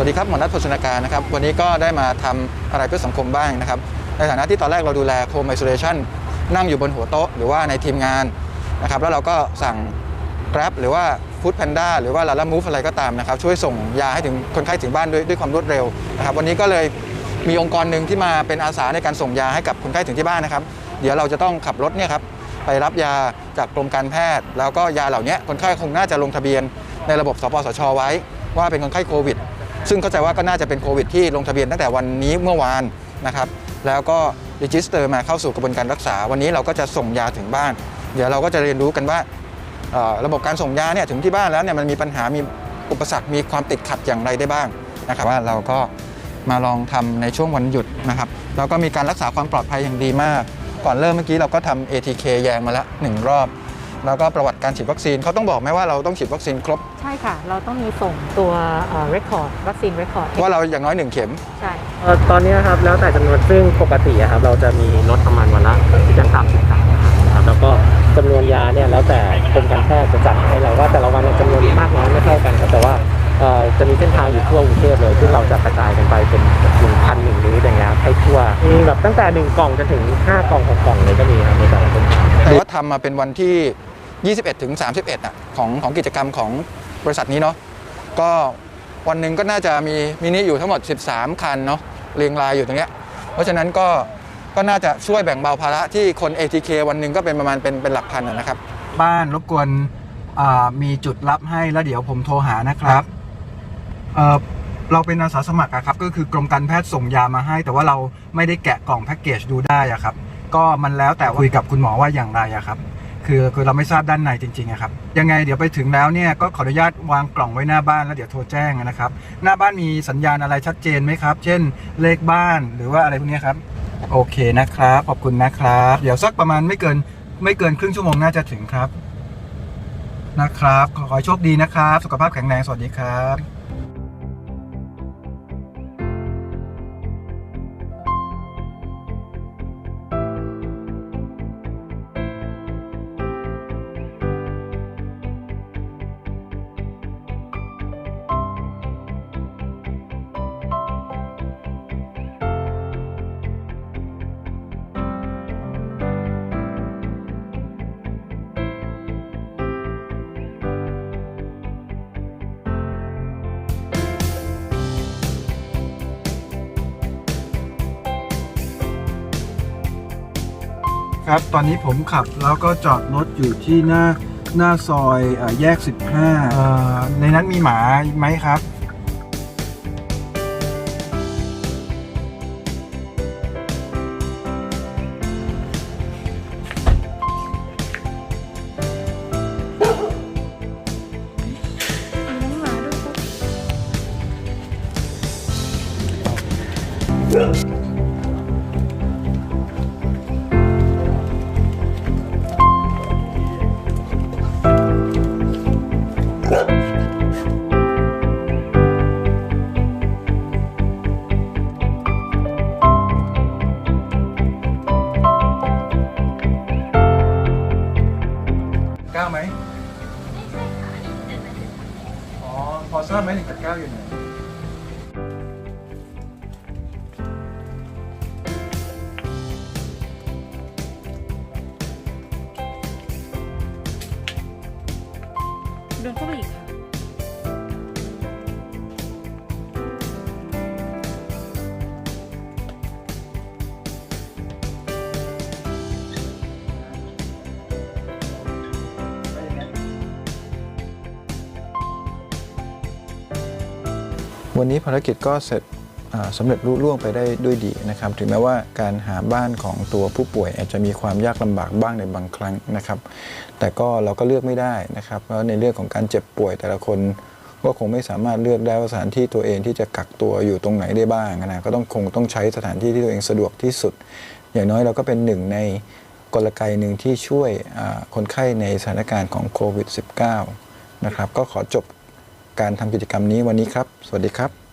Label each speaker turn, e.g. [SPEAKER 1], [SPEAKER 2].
[SPEAKER 1] วัสดีครับหมอนัทโภชนาการนะครับวันนี้ก็ได้มาทำอะไรเพื่อสังคมบ้างนะครับในฐานะที่ตอนแรกเราดูแลโฮมไอโซเลชันนั่งอยู่บนหัวโต๊ะหรือว่าในทีมงานนะครับแล้วเราก็สั่ง Grab หรือว่า Food Panda หรือว่า Lala Move อะไรก็ตามนะครับช่วยส่งยาให้ถึงคนไข้ถึงบ้านด้วยด้วยความรวดเร็วนะครับวันนี้ก็เลยมีองค์กรหนึ่งที่มาเป็นอาสาในการส่งยาให้กับคนไข้ถึงที่บ้านนะครับ เดี๋ยวเราจะต้องขับรถเนี่ยครับไปรับยาจากกรมการแพทย์ แล้วก็ยาเหล่านี้คนไข้คงน่าจะลงทะเบียนในระบบสปสชไว้ ว่าเป็นคนไข้โควิด ซึ่งเข้าใจว่าก็น่าจะเป็นโควิดที่ลงทะเบียนตั้งแต่วันนี้เมื่อวานนะครับ แล้วก็รีจิสเตอร์มาเข้าสู่กระบวนการรักษา วันนี้เราก็จะส่งยาถึงบ้าน เดี๋ยวเราก็จะเรียนรู้กันว่าระบบการส่งยาเนี่ยถึงที่บ้านแล้วเนี่ยมันมีปัญหา มีอุปสรรค มีความติดขัดอย่างไรได้บ้างนะครับว่าเราก็มาลองทำในช่วงวันหยุดนะครับ แล้วก็มีการรักษาความปลอดภัยอย่างดีมาก ก่อนเริ่มเมื่อกี้เราก็ทำ ATK แยงมาล้วหนึ่งรอบ แล้วก็ประวัติการฉีดวัคซีนเขาต้องบอกไหมว่าเราต้องฉีดวัคซีนครบ
[SPEAKER 2] ใช่ค่ะ เราต้องมีส่งตัวเรคคอร์ดวัคซีนเรคคอร์ด
[SPEAKER 1] ว่าเราอย่างน้อยหนึ่งเข็ม
[SPEAKER 2] ใช่
[SPEAKER 3] เอ่อตอนนี้นะครับแล้วแต่จำนวนซึ่งปกติอะครับเราจะมีลดประมาณวันละที่จะสามสิบสามนะครับแล้วก็จำนวนยาเนี่ยแล้วแต่กรมการแพทย์จะจัดให้เราว่าแต่ละวันเนี่ยจำนวนมากน้อยไม่เท่ากันครับแต่ว่าเอ่อจะมีเส้นทางอยู่ทั่วกรุงเทพเลยซึ่งเราจะกระจายกันไปเป็นหนึ่งพันหนึ่งลิตรอย่างเงี้ยครับให้ทั่วมีแบบตั้งแต่หนึ่งกล่องจนถึงห้ากล่องหกกล่องเลยก็มีครับในแต่ละเส้นทาง
[SPEAKER 1] แต่ว่าทำมาเป็นวันที่ 21 ถึง 31อะของของกิจกรรมของบริษัทนี้เนาะก็วันหนึ่งก็น่าจะมีมินิอยู่ทั้งหมด 13 คันเนาะเรียงรายอยู่ตรงเนี้ยเพราะฉะนั้นก็ก็น่าจะช่วยแบ่งเบาภาระที่คน ATK วันหนึ่งก็เป็นประมาณเป็นเป็นหลักพันอะนะครับ
[SPEAKER 4] บ้านรบกวนอ่ามีจุดรับให้แล้วเดี๋ยวผมโทรหานะครับเอ่อเราเป็นอาสาสมัครอะครับก็คือกรมการแพทย์ส่งยามาให้ แต่ว่าเราไม่ได้แกะกล่องแพ็กเกจดูได้อะครับ ก็มันแล้วแต่คุยกับคุณหมอว่าอย่างไรอะครับ คือคือเราไม่ทราบด้านในจริงๆอะครับยังไงเดี๋ยวไปถึงแล้วเนี่ยก็ขออนุญาตวางกล่องไว้หน้าบ้านแล้วเดี๋ยวโทรแจ้งนะครับ หน้าบ้านมีสัญญาณอะไรชัดเจนไหมครับ เช่นเลขบ้านหรือว่าอะไรพวกนี้ครับโอเคนะครับ ขอบคุณนะครับ เดี๋ยวสักประมาณไม่เกินไม่เกินครึ่งชั่วโมงน่าจะถึงครับนะครับ ขอให้โชคดีนะครับ สุขภาพแข็งแรงสวัสดีครับ ครับ ตอนนี้ผมขับแล้วก็จอดรถอยู่ที่หน้าหน้าซอยเออแยก 15เอ่อในนั้นมีหมาไหมครับ พอทราบไหมหนึ่งกับเก้าอยู่ไหน
[SPEAKER 2] เดินเข้าไปอีกค่ะ
[SPEAKER 1] วันนี้ภารกิจก็เสร็จสำเร็จรุ่ล่วงไปได้ด้วยดีนะครับ ถึงแม้ว่าการหาบ้านของตัวผู้ป่วยอาจจะมีความยากลำบากบ้างในบางครั้งนะครับ แต่ก็เราก็เลือกไม่ได้นะครับเพราะในเรื่องของการเจ็บป่วยแต่ละคนก็คงไม่สามารถเลือกได้ว่าสถานที่ตัวเองที่จะกักตัวอยู่ตรงไหนได้บ้างนะก็ต้องคงต้องใช้สถานที่ที่ตัวเองสะดวกที่สุด อย่างน้อยเราก็เป็นหนึ่งในกลไกหนึ่งที่ช่วยคนไข้ในสถานการณ์ของโควิด -19 นะครับก็ขอจบ การทำกิจกรรมนี้วันนี้ครับ สวัสดีครับ